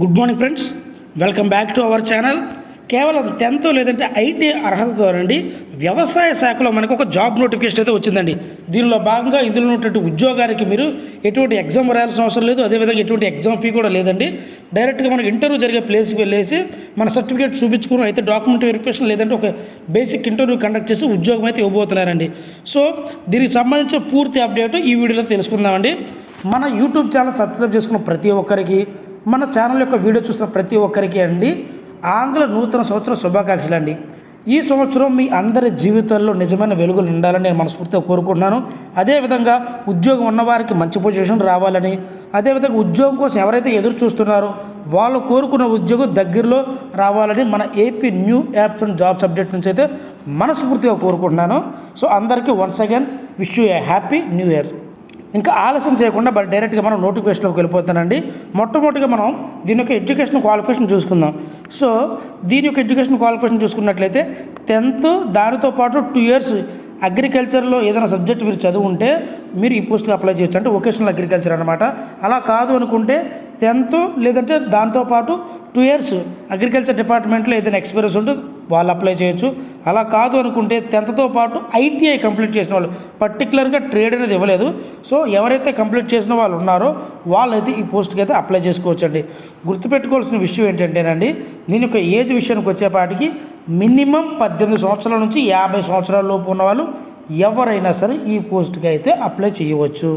Good morning friends. Welcome back to our channel. కేవలం tenth లేదంటే IT అర్హతతో అండి వ్యవసాయ శాఖలో మనకు ఒక జాబ్ నోటిఫికేషన్ అయితే వచ్చిందండి. దీనిలో భాగంగా ఇందులో ఉన్నటువంటి ఉద్యోగానికి మీరు ఎటువంటి ఎగ్జామ్ రాయాల్సిన అవసరం లేదు. అదేవిధంగా ఎటువంటి ఎగ్జామ్ ఫీ కూడా లేదండి. డైరెక్ట్గా మనకి ఇంటర్వ్యూ జరిగే ప్లేస్కి వెళ్ళేసి మన సర్టిఫికేట్ చూపించుకుని అయితే డాక్యుమెంట్ వెరిఫికేషన్ లేదంటే ఒక బేసిక్ ఇంటర్వ్యూ కండక్ట్ చేసి ఉద్యోగం అయితే ఇవ్వబోతున్నారండి. సో దీనికి సంబంధించిన పూర్తి అప్డేట్ ఈ వీడియోలో తెలుసుకుందామండి. మన యూట్యూబ్ ఛానల్ సబ్స్క్రైబ్ చేసుకున్న ప్రతి ఒక్కరికి మన ఛానల్ యొక్క వీడియో చూసిన ప్రతి ఒక్కరికి అండి ఆంగ్ల నూతన సంవత్సరం శుభాకాంక్షలు అండి. ఈ సంవత్సరం మీ అందరి జీవితాల్లో నిజమైన వెలుగులు ఉండాలని నేను మనస్ఫూర్తిగా కోరుకుంటున్నాను. అదేవిధంగా ఉద్యోగం ఉన్నవారికి మంచి పొజిషన్ రావాలని అదేవిధంగా ఉద్యోగం కోసం ఎవరైతే ఎదురు చూస్తున్నారో వాళ్ళు కోరుకున్న ఉద్యోగం దగ్గరలో రావాలని మన AP new apps and jobs update నుంచి అయితే మనస్ఫూర్తిగా కోరుకుంటున్నాను. సో అందరికీ once again wish you a happy new year. ఇంకా ఆలస్యం చేయకుండా బట్ డైరెక్ట్గా మనం నోటిఫికేషన్లోకి వెళ్ళిపోతానండి. మొట్టమొదటిగా మనం దీని యొక్క ఎడ్యుకేషన్ క్వాలిఫికేషన్ చూసుకుందాం. సో దీని యొక్క ఎడ్యుకేషన్ క్వాలిఫికేషన్ చూసుకున్నట్లయితే టెన్త్ దానితో పాటు టూ ఇయర్స్ అగ్రికల్చర్లో ఏదైనా సబ్జెక్ట్ మీరు చదువు ఉంటే మీరు ఈ పోస్ట్కి అప్లై చేయొచ్చు. అంటే వొకేషనల్ అగ్రికల్చర్ అనమాట అలా కాదు అనుకుంటే టెన్త్ లేదంటే దాంతోపాటు టూ ఇయర్స్ అగ్రికల్చర్ డిపార్ట్మెంట్లో ఏదైనా ఎక్స్పీరియన్స్ ఉంటే వాళ్ళు అప్లై చేయొచ్చు. అలా కాదు అనుకుంటే టెన్త్తో పాటు ఐటీఐ కంప్లీట్ చేసిన వాళ్ళు. పర్టికులర్గా ట్రేడ్ అనేది ఇవ్వలేదు. సో ఎవరైతే కంప్లీట్ చేసిన వాళ్ళు ఉన్నారో వాళ్ళైతే ఈ పోస్ట్కి అయితే అప్లై చేసుకోవచ్చు అండి గుర్తుపెట్టుకోవాల్సిన విషయం ఏంటంటేనండి దీని యొక్క ఏజ్ విషయానికి వచ్చేపాటికి మినిమం పద్దెనిమిది సంవత్సరాల నుంచి యాభై సంవత్సరాల లోపు ఉన్న వాళ్ళు ఎవరైనా సరే ఈ పోస్ట్కి అయితే అప్లై చేయవచ్చు.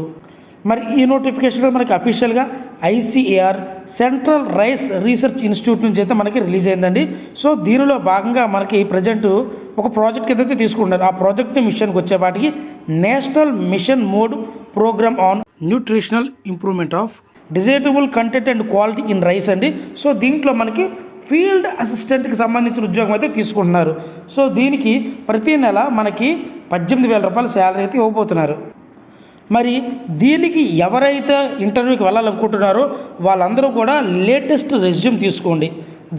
మరి ఈ నోటిఫికేషన్ మనకి అఫీషియల్గా ICAR central rice research institute నుంచి అయితే మనకి రిలీజ్ అయిందండి. సో దీనిలో భాగంగా మనకి ప్రజెంట్ ఒక ప్రాజెక్ట్ ఏదైతే తీసుకుంటారు ఆ ప్రాజెక్ట్ మిషన్కి వచ్చేపాటికి national mission mode programme on nutritional improvement of digestible content and quality in rice అండి. సో దీంట్లో మనకి ఫీల్డ్ అసిస్టెంట్కి సంబంధించిన ఉద్యోగం అయితే తీసుకుంటున్నారు. సో దీనికి ప్రతి నెల మనకి పద్దెనిమిది వేల రూపాయల శాలరీ అయితే ఇవ్వబోతున్నారు. మరి దీనికి ఎవరైతే ఇంటర్వ్యూకి వెళ్ళాలనుకుంటున్నారో వాళ్ళందరూ కూడా లేటెస్ట్ రెజ్యూమ్ తీసుకోండి.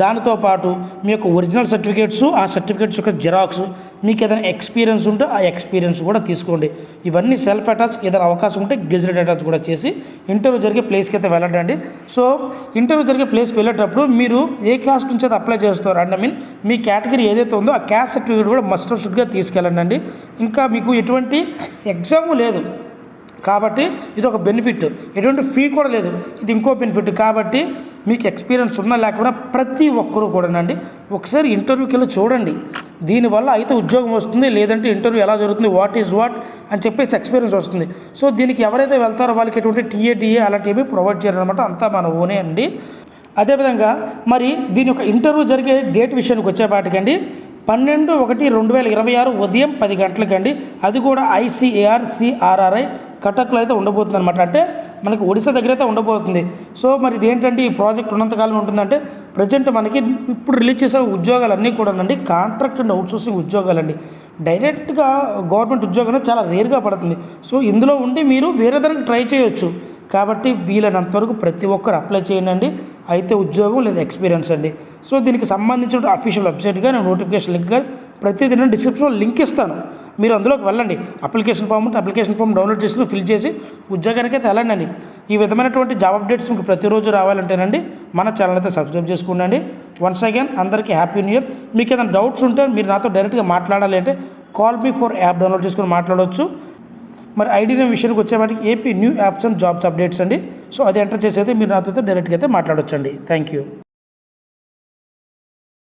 దానితో పాటు మీ యొక్క ఒరిజినల్ సర్టిఫికేట్స్ ఆ సర్టిఫికేట్స్ యొక్క జిరాక్స్ మీకు ఏదైనా ఎక్స్పీరియన్స్ ఉంటే ఆ ఎక్స్పీరియన్స్ కూడా తీసుకోండి. ఇవన్నీ సెల్ఫ్ అటాచ్ ఏదైనా అవకాశం ఉంటే గెజెట్ అటాచ్ కూడా చేసి ఇంటర్వ్యూ జరిగే ప్లేస్కి అయితే వెళ్ళండి సో ఇంటర్వ్యూ జరిగే ప్లేస్కి వెళ్ళేటప్పుడు మీరు ఏ క్యాస్ట్ నుంచి అయితే అప్లై చేస్తారు అండ్ ఐ మీన్ మీ కేటగిరీ ఏదైతే ఉందో ఆ క్యాస్ట్ సర్టిఫికేట్ కూడా మస్ట్ షుడ్గా తీసుకెళ్ళండి ఇంకా మీకు ఎటువంటి ఎగ్జామ్ లేదు. కాబట్టి ఇది ఒక బెనిఫిట్ ఎటువంటి ఫీ కూడా లేదు. ఇది ఇంకో బెనిఫిట్ కాబట్టి మీకు ఎక్స్పీరియన్స్ ఉన్నా లేకుండా ప్రతి ఒక్కరూ కూడానండి ఒకసారి ఇంటర్వ్యూకి వెళ్ళి చూడండి. దీనివల్ల అయితే ఉద్యోగం వస్తుంది లేదంటే ఇంటర్వ్యూ ఎలా జరుగుతుంది వాట్ ఈజ్ వాట్ అని చెప్పేసి ఎక్స్పీరియన్స్ వస్తుంది. సో దీనికి ఎవరైతే వెళ్తారో వాళ్ళకి ఎటువంటి టీఏడిఏ అలాంటివి ప్రొవైడ్ చేయాలన్నమాట అంతా మన ఓనే అండి. అదేవిధంగా మరి దీని యొక్క ఇంటర్వ్యూ జరిగే డేట్ విషయానికి వచ్చేపాటికండి పన్నెండు ఒకటి రెండు వేల ఇరవై ఆరు ఉదయం పది గంటలకండి. అది కూడా ఐసీఏఆర్ సిఆర్ఆర్ఐ కటక్లో అయితే ఉండబోతుంది అనమాట అంటే మనకి ఒడిశా దగ్గర అయితే ఉండబోతుంది. సో మరి ఇదేంటంటే ఈ ప్రాజెక్ట్ ఉన్నంతకాలం ఉంటుందంటే ప్రజెంట్ మనకి ఇప్పుడు రిలీజ్ చేసే ఉద్యోగాలన్నీ కూడా అండి కాంట్రాక్ట్ అండ్ అవుట్సోర్సింగ్ ఉద్యోగాలండి. డైరెక్ట్గా గవర్నమెంట్ ఉద్యోగం చాలా రేర్గా పడుతుంది. సో ఇందులో ఉండి మీరు వేరే దానికి ట్రై చేయొచ్చు. కాబట్టి వీలైనంత వరకు ప్రతి ఒక్కరు అప్లై చేయండి. అయితే ఉద్యోగం లేదా ఎక్స్పీరియన్స్ అండి. సో దీనికి సంబంధించిన అఫీషియల్ వెబ్సైట్గా నేను నోటిఫికేషన్ లింక్గా ప్రతిదిన డిస్క్రిప్షన్లో లింక్ ఇస్తాను. మీరు అందులోకి వెళ్ళండి. అప్లికేషన్ ఫామ్ ఉంటే అప్లికేషన్ ఫామ్ డౌన్లోడ్ చేసుకుని ఫిల్ చేసి ఉద్యోగానికి అయితే వెళ్ళండి ఈ విధమైనటువంటి జాబ్ అప్డేట్స్ మీకు ప్రతిరోజు రావాలంటేనండి మన ఛానల్ అయితే సబ్స్క్రైబ్ చేసుకోండి వన్స్ అగైన్ అందరికీ హ్యాపీ న్యూ ఇయర్ మీకు ఏదైనా డౌట్స్ ఉంటే మీరు నాతో డైరెక్ట్గా మాట్లాడాలి అంటే call me for app download చేసుకుని మాట్లాడవచ్చు మరి ఐడి నేమ్ విషయానికి వచ్చేవాటికి AP new apps and jobs updates అండి. సో అది ఎంటర్ చేసి అయితే మీరు నాతో డైరెక్ట్గా అయితే మాట్లాడొచ్చండి. Thank you